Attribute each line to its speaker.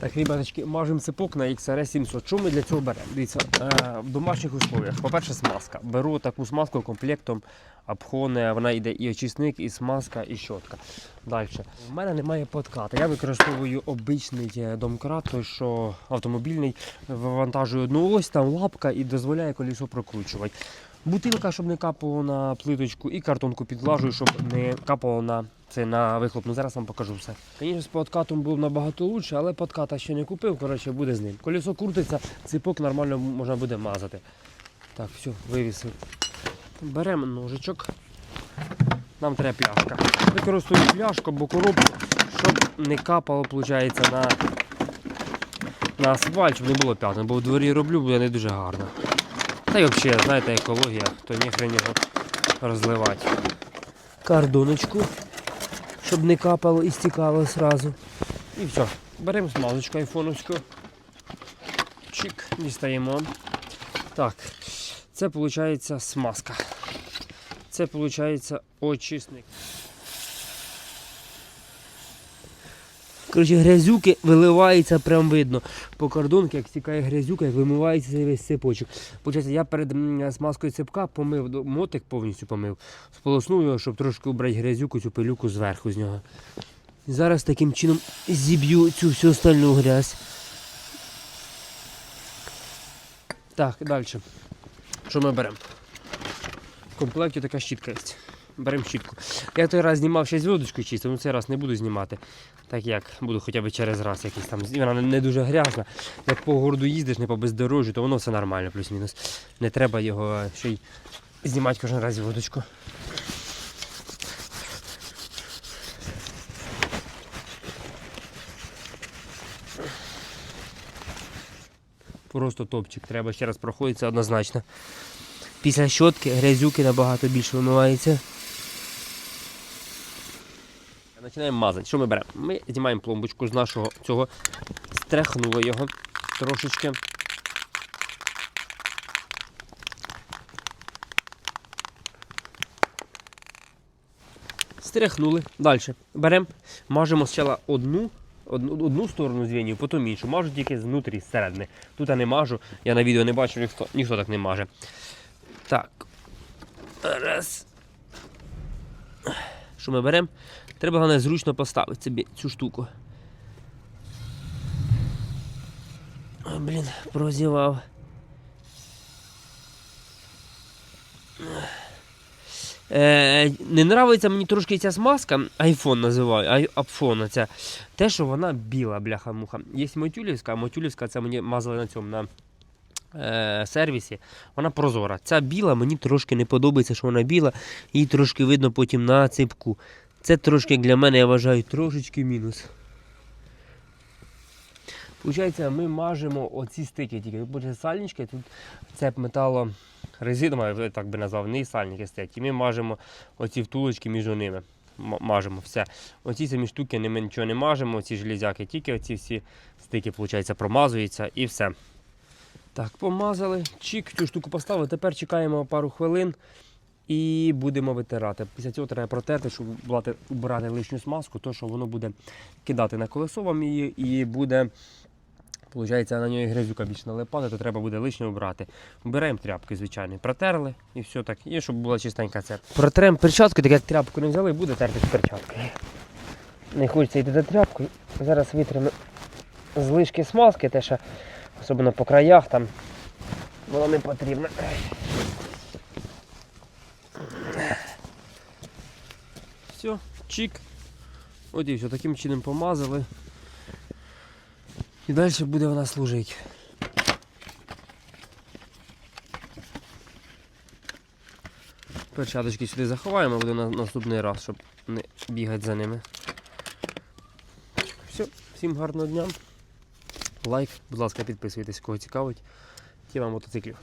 Speaker 1: Так, ребяточки, мажемо цепок на XRS 700. Що ми для цього беремо? Дивіться, е, в домашніх условиях. По-перше, смазка. Беру таку смазку комплектом обхоне, вона йде і очисник, і смазка, і щотка. Далі. У мене немає подката. Я використовую обичний е, домкрат, той, що автомобільний, вивантажую одну ось, там лапка і дозволяє колесо прокручувати. Бутилка, щоб не капало на плиточку, і картонку підлажую, щоб не капало на це на вихлоп. Ну зараз вам покажу все. Звісно, з подкатом було б набагато краще, але подката ще не купив, коротше, буде з ним. Колесо крутиться, ципок нормально можна буде мазати. Так, все, вивісив. Беремо ножичок. Нам треба пляшка. Використовую пляшку або коробку, щоб не капало, виходить, на, на асфальт, щоб не було п'ятна, бо в дворі роблю, буде не дуже гарно. Та й взагалі, знаєте, екологія, то ніхрен його розливати. Кардоночку, щоб не капало і стікало одразу. І все. Беремо смазочку айфоновську. Чик, дістаємо. Так, це виходить смазка. Це виходить очисник. Коротше, грязюки виливається прям видно. По кордонці, як стікає грязюка, як вимивається весь цепочок. Получається, я перед смазкою цепка помив мотик повністю помив, сполоснув його, щоб трошки убрати грязюку, цю пилюку зверху з нього. Зараз таким чином зіб'ю цю всю остальну грязь. Так, далі. Що ми беремо? В комплекті така щітка є. Беремо щітку. Я той раз знімав ще з водочкою чисто, ну цей раз не буду знімати. Так як буду хоча б через раз якийсь там. Вона не- дуже грязна. Як по городу їздиш, не по бездорожжю, то воно все нормально, плюс-мінус. Не треба його е, ще й знімати кожен раз водочку. Просто топчик. Треба ще раз проходиться однозначно. Після щотки грязюки набагато більше вимивається. Починаємо мазати. Що ми беремо? Ми знімаємо пломбочку з нашого цього, стряхнули його трошечки. Стряхнули. Далі. Беремо, мажемо спочатку одну, одну, одну сторону звінів, потім іншу. Мажу тільки знутрі, зсередини. Тут я не мажу, я на відео не бачу, ніхто, ніхто так не маже. Так. Раз. Що ми беремо? Треба головне зручно поставити собі цю штуку. Ой, блін, прозівав. Е, не нравиться мені трошки ця смазка, айфон називаю, ай, апфон ця. Те, що вона біла, бляха-муха. Є мотюлівська, а мотюлівська це мені мазали на цьому на е, сервісі. Вона прозора. Ця біла мені трошки не подобається, що вона біла, її трошки видно потім на ципку. Це трошки для мене, я вважаю, трошечки мінус. Получається, ми мажемо оці стики тільки. Тут буде сальнички, тут цеп метало резинова, так би назвав, не сальники стоять. І ми мажемо оці втулочки між ними. Мажемо все. Оці самі штуки ми нічого не мажемо, ці железяки, тільки оці всі стики, виходить, промазуються і все. Так, помазали, чик, цю штуку поставили. Тепер чекаємо пару хвилин і будемо витирати. Після цього треба протерти, щоб брати, лишню смазку, то що воно буде кидати на колесо вам її і буде. Получається, на нього грязюка більше налипати, то треба буде лишнє обрати. Беремо тряпки, звичайно, протерли і все так. І щоб була чистенька ця. Протремо перчатку, так як тряпку не взяли, буде терти перчаткою. Не хочеться йти за тряпкою. Зараз витримо злишки смазки, те, що особливо по краях там воно не потрібно. Все, чик. От і все, таким чином помазали. І далі буде вона служити. Перчаточки сюди заховаємо, буде на наступний раз, щоб не бігати за ними. Все, всім гарного дня. Лайк, будь ласка, підписуйтесь, кого цікавить. Тема мотоциклів.